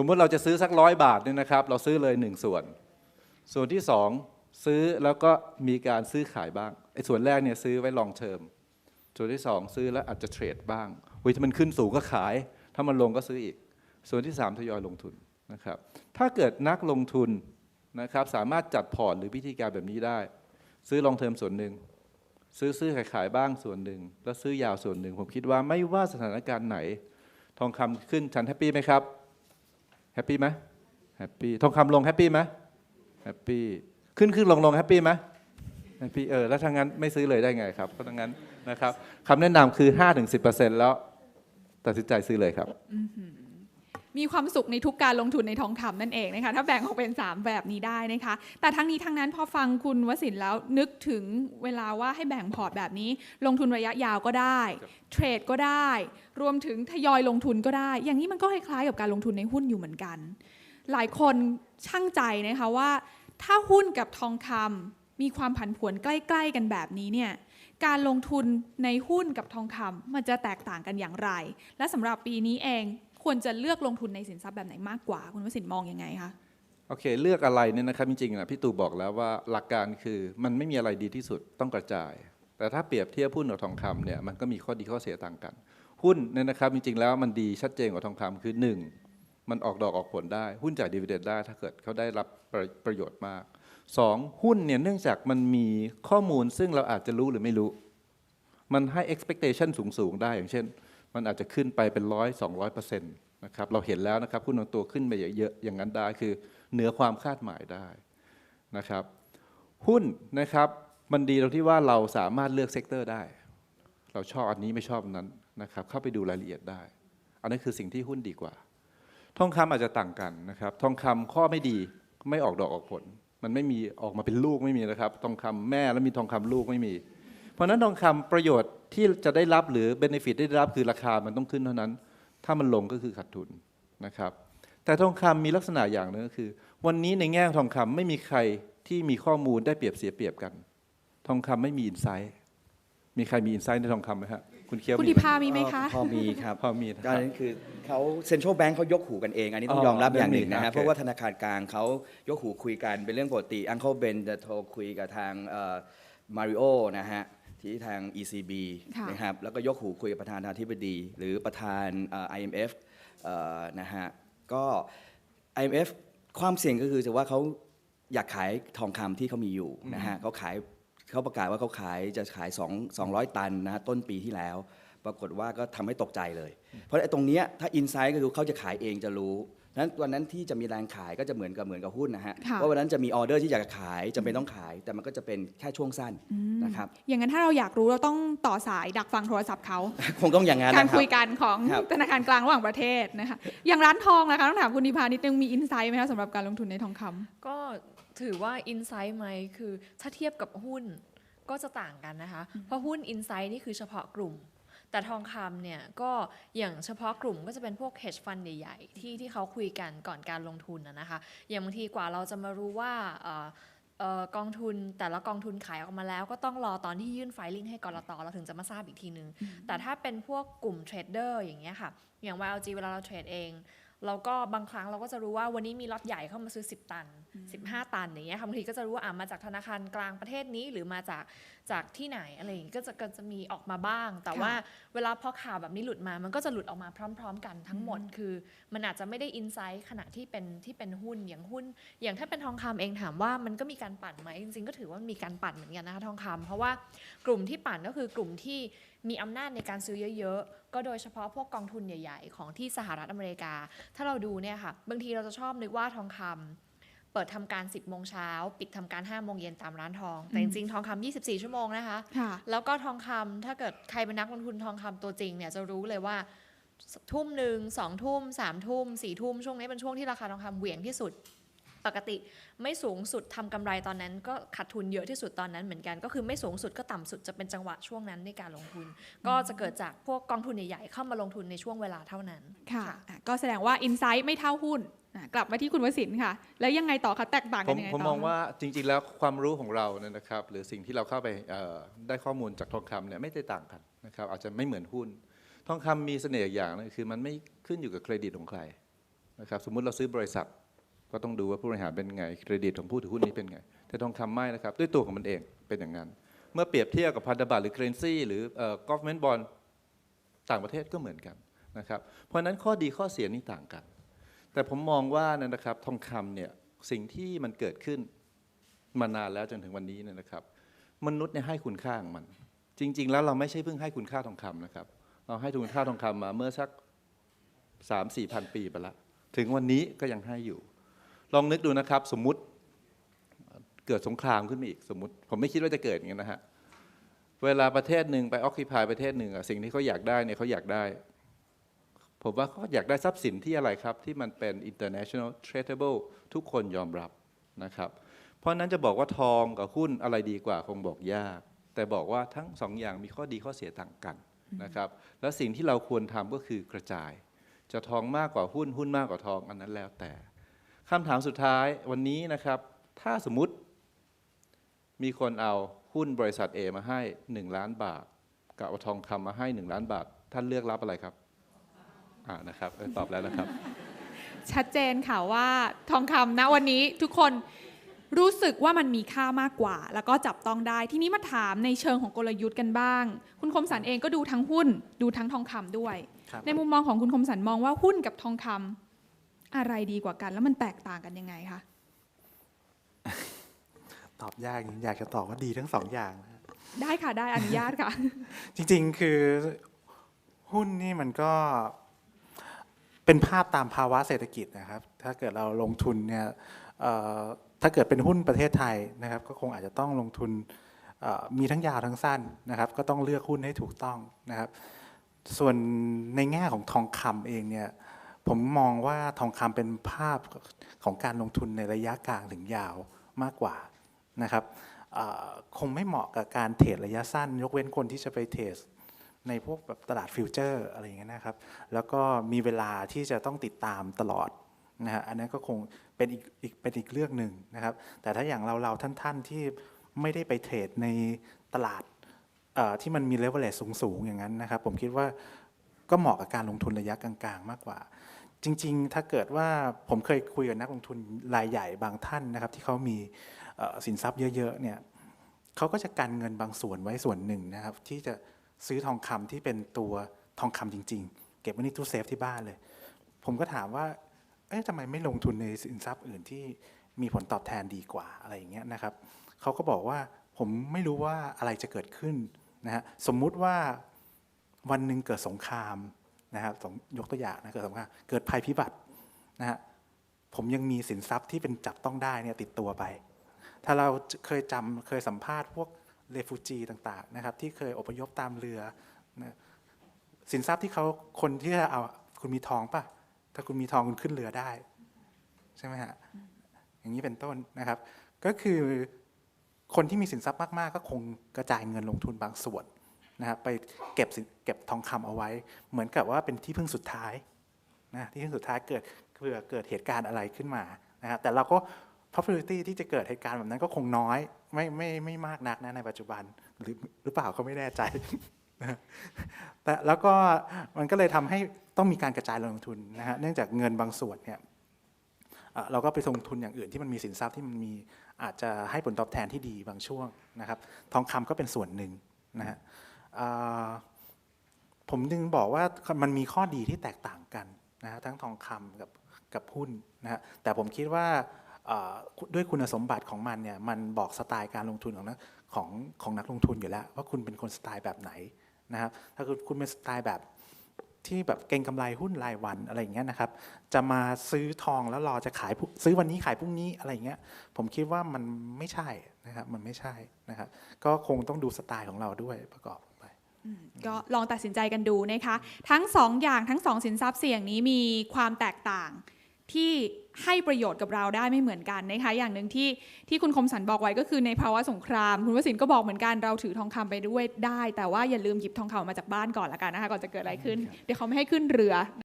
สมมติเราจะซื้อสักร้อยบาทเนี่ยนะครับ เราซื้อเลยหนึ่งส่วน ส่วนที่สองซื้อแล้วก็มีการซื้อขายบ้างไอ้ส่วนแรกเนี่ยซื้อไว้ลองเทอมส่วนที่สองซื้อแล้วอาจจะเทรดบ้างเฮ้ยถ้ามันขึ้นสูงก็ขาย ถ้ามันลงก็ซื้ออีก ส่วนที่สามทยอยลงทุนนะครับ ถ้าเกิดนักลงทุนนะครับสามารถจัดพอร์ตหรือวิธีการแบบนี้ได้ ซื้อลองเทอมส่วนหนึ่งซื้อซื้อขายขายบ้างส่วนหนึ่งแล้วซื้อยาวส่วนหนึ่ง ผมคิดว่าไม่ว่าสถานการณ์ไหน ทองคำขึ้นฉันแฮปปี้ไหมครับ แฮปปี้ไหมแฮปปี้ทองคำลงแฮปปี้ไหมแฮปปี้ขึ้นขึ้นลงลงแฮปปี้ไหมแฮปปี้เออแล้วทางนั้นไม่ซื้อเลยได้ไงครับเพราะทางนั้นนะครับคำแนะนำคือ5-10%แล้วตัดสินใจซื้อเลยครับ มีความสุขในทุกการลงทุนในทองคำนั่นเองนะคะถ้าแบ่งออกเป็น 3 แบบนี้ได้นะคะ แต่ทั้งนี้ทั้งนั้นพอฟังคุณวสินทร์แล้วนึกถึงเวลาว่าให้แบ่งพอร์ตแบบนี้ ลงทุนระยะยาวก็ได้ เทรดก็ได้ รวมถึงทยอยลงทุนก็ได้ อย่างนี้มันก็คล้ายๆกับการลงทุนในหุ้นอยู่เหมือนกัน หลายคนช่างใจนะคะว่า ถ้าหุ้นกับทองคำมีความผันผวนใกล้ ๆ กันแบบนี้เนี่ยการลงทุนในหุ้นกับทองคำมันจะแตกต่างกันอย่างไร และสำหรับปีนี้เอง ควรจะเลือกลงทุนในสินทรัพย์แบบไหนมากกว่า คุณวสินมองยังไงคะโอเค เลือกอะไรเนี่ยนะครับจริงๆนะพี่ตู่บอกแล้วว่าหลักการคือมันไม่มีอะไรดีที่สุดต้องกระจาย แต่ถ้าเปรียบเทียบหุ้นกับทองคำเนี่ยมันก็มีข้อดีข้อเสียต่างกัน หุ้นเนี่ยนะครับจริงๆแล้วมันดีชัดเจนกว่าทองคำคือหนึ่งมันออกดอกออกผลได้ หุ้นจ่ายดีเวเดนได้ ถ้าเกิดเขาได้รับประประโยชน์มากสองหุ้นเนี่ยเนื่องจากมันมีข้อมูลซึ่งเราอาจจะรู้หรือไม่รู้ มันให้ expectation สูงๆได้อย่างเช่น มันอาจจะขึ้นไปเป็นร้อยสองร้อยเปอร์เซ็นต์นะครับเราเห็นแล้วนะครับหุ้นบางตัวขึ้นไปเยอะๆอย่างนั้นได้คือเหนือความคาดหมายได้นะครับ หุ้นนะครับมันดีตรงที่ว่าเราสามารถเลือกเซกเตอร์ได้ เราชอบอันนี้ไม่ชอบนั้นนะครับ เข้าไปดูรายละเอียดได้ อันนั้คือสิ่งที่หุ้นดีกว่า ทองคำอาจจะต่างกันนะครับ ทองคำข้อไม่ดีไม่ออกดอกออกผล มันไม่มีออกมาเป็นลูกไม่มีนะครับ ทองคำแม่แล้วมีทองคำลูกไม่มี เพราะฉะนั้นทองคำประโยชน์ที่จะได้รับหรือเบนฟิตที่ได้รับคือราคามันต้องขึ้นเท่านั้น ถ้ามันลงก็คือขาดทุนนะครับ แต่ทองคำมีลักษณะอย่างหนึงก็คือ วันนี้ในแง่ทองคำไม่มีใครที่มีข้อมูลได้เปรียบเสียเปรียบกัน ทองคำไม่มีอินไซต์มีใครมีอินไซต์ในทองคำไหมฮะคุณเคียวคุณมีดิไหมพามีไหมคะพอมีครับพอมีนะคการรับนั้นคือเขาเซ็นทรัลแบงก์เขายกหูกันเอง อันนี้ต้องอ๋อยอมรับอย่างหนึ่งเรื่องหนึ่งนะฮะโอเคเพราะว่าธนาคารกลางเขายกหูคุยกันเป็นเรื่องปกติอังเคิลเบนจะโทรคุยกับทางมาริโอนะฮะ ที่ทาง ECB ค่ะนะครับแล้วก็ยกหูคุยกับประธานาธิบดี หรือประธานเอ่อ IMF เอ่อนะฮะก็ IMF ความเสี่ยงก็คือจะว่าเขาอยากขายทองคำที่เขามีอยู่นะฮะเขาขายเขาประกาศว่าเขาขายจะขาย2 200 ตันนะฮะต้นปีที่แล้ว ปรากฏว่าก็ทำให้ตกใจเลย เพราะไอ้ตรงเนี้ยถ้าอินไซต์ก็คือเขาจะขายเองจะรู้ นั้นวันนั้นที่จะมีแรงขายก็จะเหมือนกับเหมือนกับหุ้นนะฮะค่ะว่าวันนั้นจะมีออเดอร์ที่อยากจะขายจำเป็นต้องขาย แต่มันก็จะเป็นแค่ช่วงสั้นนะครับ อย่างนั้นถ้าเราอยากรู้เราต้องต่อสายดักฟังโทรศัพท์เขา คงต้องอย่างนั้นการนะครับ คุยกันของครับ ธนาคารกลางระหว่างประเทศนะคะ อย่างร้านทองนะคะต้องถามคุณดิพานิดนึงมีอินไซต์ไหมคะสำหรับการลงทุนในทองคำ ก็ถือว่าอินไซต์ไหมคือถ้าเทียบกับหุ้นก็จะต่างกันนะคะ เพราะหุ้นอินไซต์นี่คือเฉพาะกลุ่ม แต่ทองคำเนี่ยก็อย่างเฉพาะกลุ่มก็จะเป็นพวก hedge fund ใหญ่ๆ ที่ที่เขาคุยกันก่อนการลงทุนนะคะ อย่างบางทีกว่าเราจะมารู้ว่าออเอ่อกองทุนแต่ละกองทุนขายออกมาแล้ว ก็ต้องรอตอนที่ยื่นไฟลิ่งให้กรตเราถึงจะมาทราบอีกทีนึง แต่ถ้าเป็นพวกกลุ่มเทรดเดอร์อย่างเงี้ยค่ะ อย่าง YLG เวลาเราเทรดเอง เราก็บางครั้งเราก็จะรู้ว่าวันนี้มีล็อตใหญ่เข้ามาซื้อ 10 ตัน 15 ตันอย่างเงี้ยค่ะบางทีก็จะรู้ว่าอะมาจากธนาคารกลางประเทศนี้หรือมาจากจากที่ไหนอะไรอย่างงี้ก็จะก็จะมีออกมาบ้าง แต่ค่ะว่าเวลาพอข่าวแบบนี้หลุดมา มันก็จะหลุดออกมาพร้อม ๆ กันทั้งหมด คือมันอาจจะไม่ได้อินไซต์ขณะที่เป็นที่เป็นหุ้นอย่างหุ้น อย่างถ้าเป็นทองคำเองถามว่ามันก็มีการปั่นไหมจริงๆก็ถือว่ามีการปั่นเหมือนกันนะคะทองคำเพราะว่ากลุ่มที่ปั่นก็คือกลุ่มที่ มีอำนาจในการซื้อเยอะๆ ก็โดยเฉพาะพวกกองทุนใหญ่ๆ ของที่สหรัฐอเมริกา ถ้าเราดูเนี่ยค่ะ บางทีเราจะชอบนึกว่าทองคำเปิดทำการ 10 โมงเช้า ปิดทำการ 5 โมงเย็นตามร้านทอง แต่จริงๆ ทองคำ24 ชั่วโมงนะคะค่ะแล้วก็ทองคำถ้าเกิดใครเป็นนักลงทุนทองคำตัวจริงเนี่ยจะรู้เลยว่าทุ่มหนึ่งสองทุ่มสามทุ่มสี่ทุ่มช่วงนี้เป็นช่วงที่ราคาทองคำเหวี่ยงที่สุด ปกติไม่สูงสุดทำกำไรตอนนั้น ก็ขาดทุนเยอะที่สุดตอนนั้นเหมือนกัน ก็คือไม่สูงสุดก็ต่ำสุดจะเป็นจังหวะช่วงนั้นในการลงทุน ก็จะเกิดจากพวกกองทุนใหญ่ๆเข้ามาลงทุนในช่วงเวลาเท่านั้นค่ะอะก็แสดงว่าอินไซต์ไม่เท่าหุ้นอะกลับมาที่คุณวสินทร์ค่ะ แล้วยังไงต่อคะแตกต่างผกันมยังไงผมต่อมองคะว่าจริง ๆ แล้วความรู้ของเราเนี่ยนะครับ หรือสิ่งที่เราเข้าไปเอ่อได้ข้อมูลจากทองคำเนี่ยไม่ได้ต่างกันนะครับ อาจจะไม่เหมือนหุ้น ทองคำมีเสน่ห์อย่างหนึงคือมันไม่ขึ้นอยู่กับเครดิตของใครนะครับ สมมุติเราซื้อบริษัท ก็ต้องดูว่าผู้บริหารเป็นไง เครดิตของผู้ถือหุ้นนี้เป็นไง แต่ทองคำไม่นะครับ ด้วยตัวของมันเองเป็นอย่างนั้น เมื่อเปรียบเทียบกับพันธบัตรหรือ currency หรือเอ่อ government bond ต่างประเทศก็เหมือนกันนะครับเพราะฉะนั้นข้อดีข้อเสียนี่ต่างกัน แต่ผมมองว่านะครับทองคำเนี่ยสิ่งที่มันเกิดขึ้นมานานแล้วจนถึงวันนี้เนี่ยนะครับ มนุษย์เนี่ยให้คุณค่าของมัน จริง ๆ แล้วเราไม่ใช่เพิ่งให้คุณค่าทองคำนะครับ เราให้คุณค่าทองคำมาเมื่อสักสามสี่พันปีไปแล้วถึงวันนี้ก็ยังให้อยู่ ลองนึกดูนะครับ สมมุติเกิดสงครามขึ้นมาอีกสมมติ ผมไม่คิดว่าจะเกิดอย่างนี้นะฮะเวลาประเทศหนึ่งไปออคิพายประเทศหนึ่งอะสิ่งที่เขาอยากได้เนี่ยเขาอยากได้ ผมว่าเขาอยากได้ทรัพย์สินที่อะไรครับ ที่มันเป็น international tradable ทุกคนยอมรับนะครับ เพราะฉะนั้นจะบอกว่าทองกับหุ้นอะไรดีกว่าคงบอกยาก แต่บอกว่าทั้งสองอย่างมีข้อดีข้อเสียต่างกันนะครับ และสิ่งที่เราควรทำก็คือกระจาย จะทองมากกว่าหุ้นหุ้นมากกว่าทองอันนั้นแล้วแต่ คำถามสุดท้ายวันนี้นะครับ ถ้าสมมุติมีคนเอาหุ้นบริษัท A มาให้ 1 ล้านบาท กับเอาทองคำมาให้ 1 ล้านบาท ท่านเลือกรับอะไรครับ อ่านะครับเออตอบแล้วนะครับ ชัดเจนค่ะว่าทองคำณวันนี้ทุกคนรู้สึกว่ามันมีค่ามากกว่า แล้วก็จับต้องได้ ทีนี้มาถามในเชิงของกลยุทธ์กันบ้าง คุณคมสันเองก็ดูทั้งหุ้น ดูทั้งทองคำด้วยครับในมุมมองของคุณคมสันมองว่าหุ้นกับทองคำ อะไรดีกว่ากัน แล้วมันแตกต่างกันยังไงคะตอบยากจริงอยากจะตอบว่าดีทั้งสองอย่างนะได้ค่ะได้อนุญาตค่ะ จริงๆคือหุ้นนี่มันก็เป็นภาพตามภาวะเศรษฐกิจนะครับ ถ้าเกิดเราลงทุนเนี่ยเอ่อถ้าเกิดเป็นหุ้นประเทศไทยนะครับ ก็คงอาจจะต้องลงทุนเอ่อมีทั้งยาวทั้งสั้นนะครับ ก็ต้องเลือกหุ้นให้ถูกต้องนะครับ ส่วนในแง่ของทองคำเองเนี่ย ผมมองว่าทองคำเป็นภาพของการลงทุนในระยะกลางถึงยาวมากกว่านะครับคงไม่เหมาะกับการเทรดระยะสั้น ยกเว้นคนที่จะไปเทรดในพวกแบบตลาดฟิวเจอร์อะไรอย่างเงี้ยนะครับ แล้วก็มีเวลาที่จะต้องติดตามตลอดนะฮะอันนั้นก็คงเป็นอีกอีกเป็นอีกเรื่องหนึ่งนะครับ แต่ถ้าอย่างเราเราท่านๆที่ไม่ได้ไปเทรดในตลาดที่มันมีเลเวลเลสูงๆ อย่างนั้นนะครับ ผมคิดว่าก็เหมาะกับการลงทุนระยะกลางๆ มากกว่า จริง ๆ ถ้าเกิดว่าผมเคยคุยกับนักลงทุนรายใหญ่บางท่านนะครับ ที่เขามีสินทรัพย์เยอะๆเนี่ยเขาก็จะกันเงินบางส่วนไว้ส่วนหนึ่งนะครับ ที่จะซื้อทองคำที่เป็นตัวทองคำจริง ๆ เก็บไว้ในตู้เซฟที่บ้านเลย ผมก็ถามว่าเอ๊ะทำไมไม่ลงทุนในสินทรัพย์อื่นที่มีผลตอบแทนดีกว่าอะไรอย่างเงี้ยนะครับเขาก็บอกว่าผมไม่รู้ว่าอะไรจะเกิดขึ้นนะฮะสมมุติว่าวันหนึ่งเกิดสงคราม นะครับสมยกตัวอย่างนะเกิดสงคราเกิดภัยพิบัตินะฮะผมยังมีสินทรัพย์ที่เป็นจับต้องได้เนี่ยติดตัวไป ถ้าเราเคยจำเคยสัมภาษณ์พวกเรฟูจีต่างๆนะครับที่เคยอพยพตามเรือนะสินทรัพย์ที่เขาคนที่จะเอาคุณมีทองป่ะ ถ้าคุณมีทองคุณขึ้นเรือได้ ใช่ไหมฮะอย่างนี้เป็นต้นนะครับ ก็คือคนที่มีสินทรัพย์มากๆ ก็คงกระจายเงินลงทุนบางส่วน นะครับไปเก็บเก็บทองคำเอาไว้ เหมือนกับว่าเป็นที่พึ่งสุดท้ายนะที่พึ่งสุดท้ายเกิดเผื่อเกิดเหตุการณ์อะไรขึ้นมานะฮะแต่เราก็ probability ที่จะเกิดเหตุการณ์แบบนั้นก็คงน้อย ไม่ไม่ไม่มากนักนะในปัจจุบันหรือหรือเปล่าก็ไม่แน่ใจแต่แล้วก็มันก็เลยทำให้ต้องมีการกระจายลงทุนนะฮะเนื่องจากเงินบางส่วนเนี่ยเราก็ไปลงทุนอย่างอื่นที่มันมีสินทรัพย์ที่มันมีอาจจะให้ผลตอบแทนที่ดีบางช่วงนะครับ ทองคำก็เป็นส่วนหนึ่งนะฮะ ผมจึงบอกว่ามันมีข้อดีที่แตกต่างกันนะฮะทั้งทองคำกับกับหุ้นนะฮะแต่ผมคิดว่าด้วยคุณสมบัติของมันเนี่ยมันบอกสไตล์การลงทุนของนักของของนักลงทุนอยู่แล้ว ว่าคุณเป็นคนสไตล์แบบไหนนะครับถ้าคุณเป็นสไตล์แบบที่แบบเก็งกำไรหุ้นรายวันอะไรอย่างเงี้ยนะครับจะมาซื้อทองแล้วรอจะขายซื้อวันนี้ขายพรุ่งนี้อะไรอย่างเงี้ยผมคิดว่ามันไม่ใช่นะครับมันไม่ใช่นะครับก็คงต้องดูสไตล์ของเราด้วยประกอบ ก็ลองตัดสินใจกันดูนะคะ ทั้งสองอย่างทั้งสองสินทรัพย์เสี่ยงนี้มีความแตกต่างที่ให้ประโยชน์กับเราได้ไม่เหมือนกันนะคะอย่างหนึ่งที่ที่คุณคมสันบอกไว้ก็คือในภาวะสงคราม คุณวสินทร์ก็บอกเหมือนกันเราถือทองคำไปด้วยได้ แต่ว่าอย่าลืมหยิบทองคำออกมาจากบ้านก่อนละกันนะคะก่อนจะเกิดอะไรขึ้น เดี๋ยวเขาไม่ให้ขึ้นเรือ